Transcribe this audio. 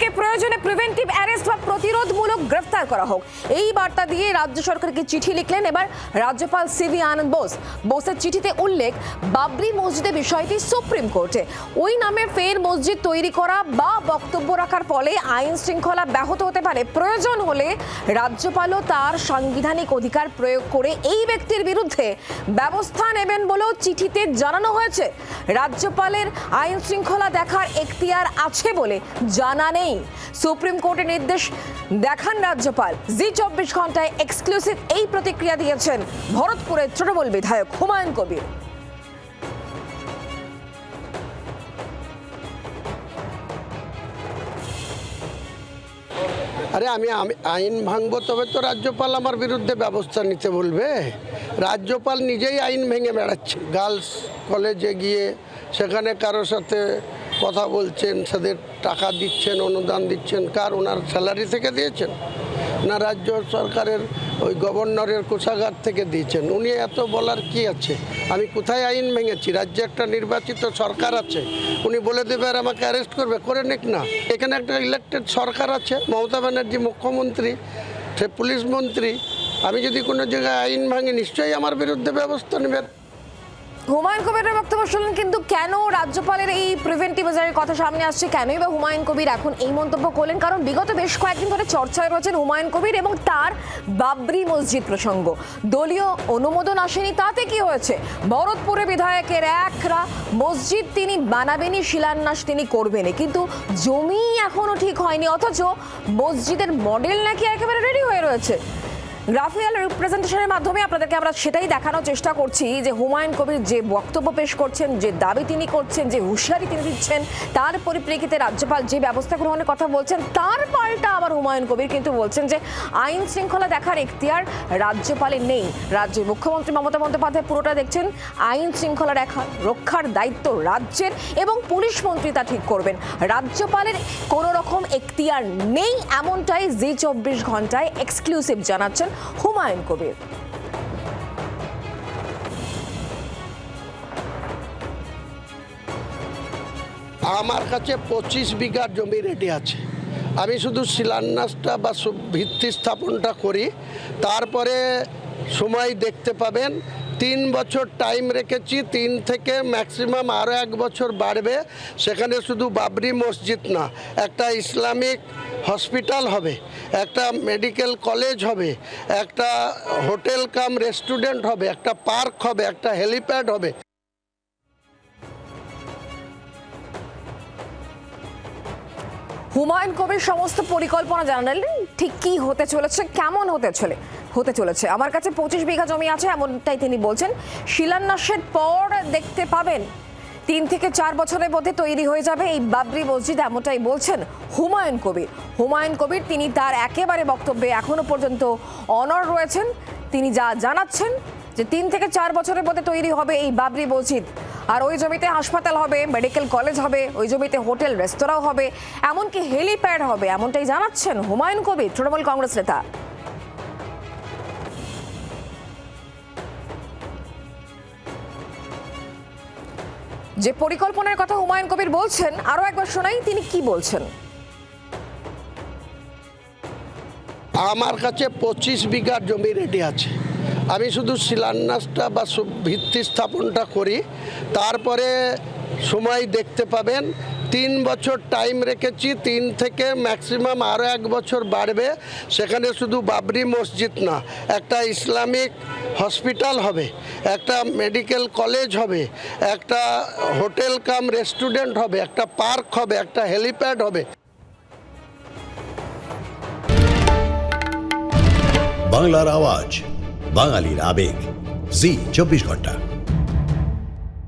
এদেরকে প্রয়োজনে preventive arrest বা প্রতিরোধমূলক গ্রেফতার করা হোক। এই বার্তা দিয়ে রাজ্য সরকারকে চিঠি লিখলেন এবার রাজ্যপাল সিভি আনন্দ বোস। বোসের চিঠিতে উল্লেখ, বাবরি মসজিদের বিষয়টি সুপ্রিম কোর্টে। ওই নামে ফের মসজিদ তৈরি করা বা বক্তব্য রাখার ফলে আইন শৃঙ্খলা ব্যাহত হতে পারে। প্রয়োজন হলে রাজ্যপালও তার সাংবিধানিক অধিকার প্রয়োগ করে এই ব্যক্তির বিরুদ্ধে ব্যবস্থা নেবেন বলেও চিঠিতে জানানো হয়েছে। রাজ্যপালের আইন শৃঙ্খলা দেখার এখতিয়ার আছে বলে জানা নেই। সুপ্রিম কোর্টের নির্দেশ দেখান রাজ্যপাল। জি চব্বিশ ঘন্টায় এক্সক্লুসিভ এই প্রতিক্রিয়া দিয়েছেন ভরতপুরের তৃণমূল বিধায়ক হুমায়ুন কবির। আরে আমি, আইন ভাঙবো তবে তো রাজ্যপাল আমার বিরুদ্ধে ব্যবস্থা নিতে বলবে। রাজ্যপাল নিজেই আইন ভেঙে বেড়াচ্ছে। গার্লস কলেজে গিয়ে সেখানে কারোর সাথে কথা বলছেন তাদের টাকা দিচ্ছেন, অনুদান দিচ্ছেন, কার ওনার স্যালারি থেকে দিয়েছেন? না রাজ্য সরকারের ওই গভর্নরের কোষাগার থেকে দিয়েছেন? উনি এত বলার কি আছে? আমি কোথায় আইন ভেঙেছি? রাজ্যে একটা নির্বাচিত সরকার আছে। উনি বলে দেবে আর আমাকে অ্যারেস্ট করবে? করে নিক না। এখানে একটা ইলেকটেড সরকার আছে, মমতা ব্যানার্জি মুখ্যমন্ত্রী, সে পুলিশ মন্ত্রী। আমি যদি কোনো জায়গায় আইন ভাঙি, নিশ্চয়ই আমার বিরুদ্ধে ব্যবস্থা নেবেন। হুমায়ুন কবিরের বক্তব্য শুনলেন, কিন্তু কেন রাজ্যপালের এই প্রিভেন্টিভ মেজারের কথা সামনে আসছে? কেনই বা হুমায়ুন কবির এখন এই মন্তব্য করলেন? কারণ বিগত বেশ কয়েকদিন ধরে চর্চায় রয়েছেন হুমায়ুন কবির এবং তার বাবরি মসজিদ প্রসঙ্গ। দলীয় অনুমোদন আসেনি, তাতে কি হয়েছে? ভরতপুরে বিধায়কের একরা মসজিদ তিনি বানাবেনই, শিলান্যাস তিনি করবেনই। কিন্তু জমি এখনও ঠিক হয়নি, অথচ মসজিদের মডেল নাকি একেবারে রেডি হয়ে রয়েছে। গ্রাফিক্যাল রিপ্রেজেন্টেশনের মাধ্যমে আপনাদেরকে আমরা সেটাই দেখানোর চেষ্টা করছি যে হুমায়ুন কবির যে বক্তব্য পেশ করছেন, যে দাবি তিনি করছেন, যে হুঁশিয়ারি তিনি দিচ্ছেন, তার পরিপ্রেক্ষিতে রাজ্যপাল যে ব্যবস্থা গ্রহণের কথা বলছেন, তার পাল্টা আবার হুমায়ুন কবির কিন্তু বলছেন যে আইন শৃঙ্খলা দেখার এখতিয়ার রাজ্যপালের নেই। রাজ্যের মুখ্যমন্ত্রী মমতা বন্দ্যোপাধ্যায় পুরোটা দেখছেন, আইন শৃঙ্খলা রেখা রক্ষার দায়িত্ব রাজ্যের এবং পুলিশ মন্ত্রী তা ঠিক করবেন। রাজ্যপালের কোনো রকম এখতিয়ার নেই, এমনটাই জি চব্বিশ ঘন্টায় এক্সক্লুসিভ জানাচ্ছেন হুমায়ুন কবির। আমার কাছে পঁচিশ বিঘা জমি রেডি আছে। আমি শুধু শিলান্যাসটা বা ভিত্তি স্থাপনটা করি, তারপরে সময় দেখতে পাবেন তিন বছর টাইম রেখেছি, তিন থেকে ম্যাক্সিমাম আরও এক বছর বাড়বে। সেখানে শুধু বাবরি মসজিদ না, একটা ইসলামিক হসপিটাল হবে, একটা মেডিকেল কলেজ হবে, একটা হোটেল কাম রেস্টুরেন্ট হবে, একটা পার্ক হবে, একটা হেলিপ্যাড হবে। হুমায়ুন কবির সমস্ত পরিকল্পনা জানালেন, ঠিক কি হতে চলেছে, কেমন হতে চলে? হতে চলেছে। আমার কাছে পঁচিশ বিঘা জমি আছে, এমনটাই তিনি বলছেন। শিলান্যাসের পর দেখতে পাবেন। তিন থেকে চার বছরের মধ্যে তৈরি হয়ে যাবে এই বাবরি মসজিদ, এমনটাই বলছেন হুমায়ুন কবির। হুমায়ুন কবির, তিনি তার একেবারে বক্তব্যে এখনও পর্যন্ত অনর রয়েছেন। তিনি যা জানাচ্ছেন যে তিন থেকে চার বছরের মধ্যে তৈরি হবে এই বাবরি মসজিদ। আর ওই জমিতে হাসপাতাল হবে, মেডিকেল কলেজ হবে, ওই জমিতে হোটেল, রেস্তোরাঁও হবে, এমনকি হেলিপ্যাড হবে, এমনটাই জানাচ্ছেন হুমায়ুন কবির, তৃণমূল কংগ্রেস নেতা। যে পরিকল্পনার কথা হুমায়ুন কবির বলছেন আরও একবার শোনাই, তিনি কি বলছেন? আমার কাছে পঁচিশ বিঘা জমি রেডি আছে। আমি শুধু শিলান্যাসটা বা ভিত্তি স্থাপনটা করি, তারপরে সময় দেখতে পাবেন তিন বছর টাইম রেখেছি, তিন থেকে ম্যাক্সিমাম আরও এক বছর বাড়বে। সেখানে শুধু বাবরি মসজিদ না, একটা ইসলামিক হসপিটাল হবে, একটা মেডিকেল কলেজ হবে, একটা হোটেল কাম রেস্টুরেন্ট হবে, একটা পার্ক হবে, একটা হেলিপ্যাড হবে। বাংলার আওয়াজ, বাঙালির আবেগ। জি, চব্বিশ ঘণ্টা।